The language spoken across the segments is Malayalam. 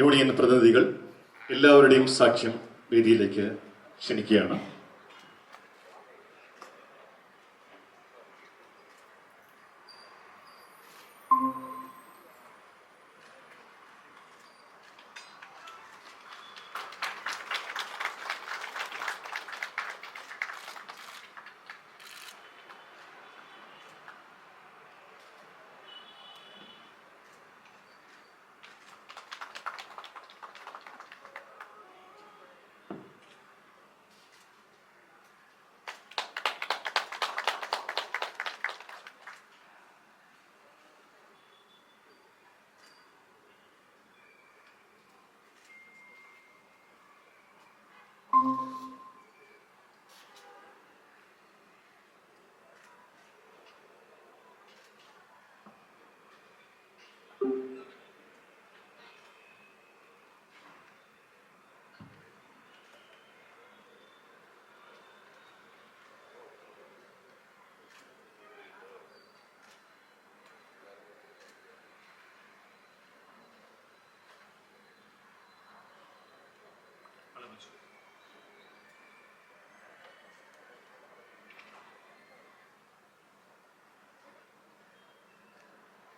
യൂണിയൻ പ്രതിനിധികൾ എല്ലാവരുടെയും സാക്ഷ്യം വേദിയിലേക്ക് ക്ഷണിക്കുകയാണ്.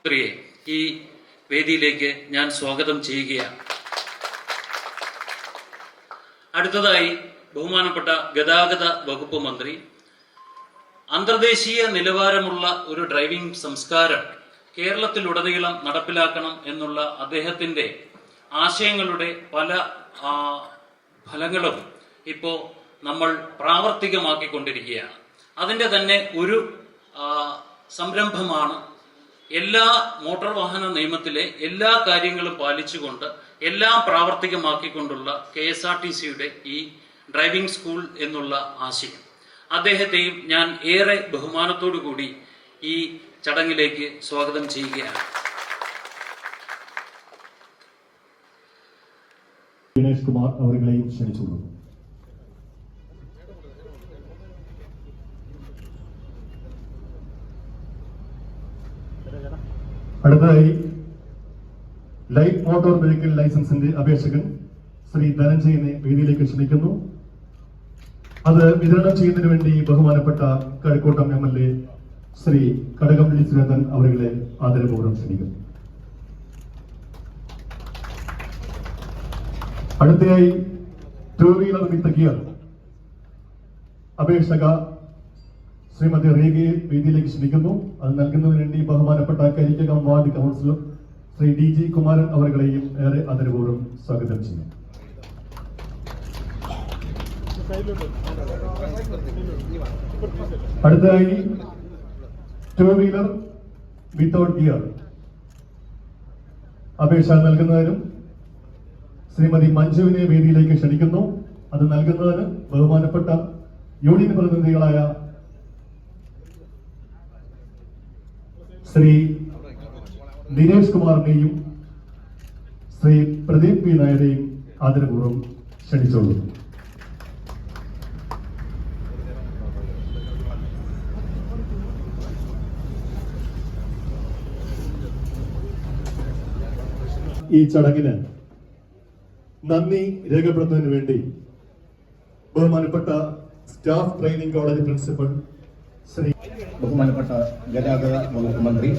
പ്രിയെ ഈ വേദിയിലേക്ക് ഞാൻ സ്വാഗതം ചെയ്യുകയാണ്. അടുത്തതായി ബഹുമാനപ്പെട്ട ഗതാഗത വകുപ്പ് മന്ത്രി അന്തർദേശീയ നിലവാരമുള്ള ഒരു ഡ്രൈവിംഗ് സംസ്കാരം കേരളത്തിലുടനീളം നടപ്പിലാക്കണം എന്നുള്ള അദ്ദേഹത്തിന്റെ ആശയങ്ങളുടെ പല ഫലങ്ങളും ഇപ്പോൾ നമ്മൾ പ്രാവർത്തികമാക്കിക്കൊണ്ടിരിക്കുകയാണ്. അതിന്റെ തന്നെ ഒരു സംരംഭമാണ് എല്ലാ മോട്ടോർ വാഹന നിയമത്തിലെ എല്ലാ കാര്യങ്ങളും പാലിച്ചുകൊണ്ട് എല്ലാം പ്രാവർത്തികമാക്കിക്കൊണ്ടുള്ള കെ എസ് ആർ ടി സിയുടെ ഈ ഡ്രൈവിംഗ് സ്കൂൾ എന്നുള്ള ആശയം. അദ്ദേഹത്തെയും ഞാൻ ഏറെ ബഹുമാനത്തോടു കൂടി ഈ ചടങ്ങിലേക്ക് സ്വാഗതം ചെയ്യുകയാണ്. ദിനേഷ് കുമാർ അവരുകളെയും ക്ഷണിച്ചുകൊള്ളുന്നു. അടുത്തതായി ലൈറ്റ് മോട്ടോർ വെഹിക്കിൾ ലൈസൻസിന്റെ അപേക്ഷകൻ ശ്രീ ധനഞ്ജയനെ വേദിയിലേക്ക് ക്ഷണിക്കുന്നു. അത് വിതരണം ചെയ്യുന്നതിന് വേണ്ടി ബഹുമാനപ്പെട്ട Kazhakoottam M L A Shri Kadakampally Surendran അവരെ ആദരപൂർവം ക്ഷണിക്കുന്നു. അടുത്തയായി ടൂ വീലർ വിത്ത് ഗിയർ അപേക്ഷക ശ്രീമതി റേഖയെ വേദിയിലേക്ക് ക്ഷണിക്കുന്നു. അത് നൽകുന്നതിന് വേണ്ടി ബഹുമാനപ്പെട്ട Karikkakam ward councillor Shri D G Kumaran അവരുടെയും ഏറെ ആദരപൂർവം സ്വാഗതം ചെയ്യും അടുത്തതായി ടൂ വീലർ വിത്തൗട്ട് ഗിയർ അപേക്ഷ നൽകുന്നതിനും ശ്രീമതി മഞ്ജുവിനെ വേദിയിലേക്ക് ക്ഷണിക്കുന്നു. അത് നൽകുന്നതിന് ബഹുമാനപ്പെട്ട യൂണിയൻ പ്രതിനിധികളായ ശ്രീ ദിനേഷ് കുമാറിനെയും ശ്രീ പ്രദീപ് പി നായരെയും ആദരപൂർവം ക്ഷണിച്ചോളൂ. ഈ ചടങ്ങിന് നന്ദി രേഖപ്പെടുത്തുന്നതിന് വേണ്ടി ബഹുമാനപ്പെട്ട staff training college principal Shri ബഹുമാനപ്പെട്ട ഗതാഗത വകുപ്പ് മന്ത്രി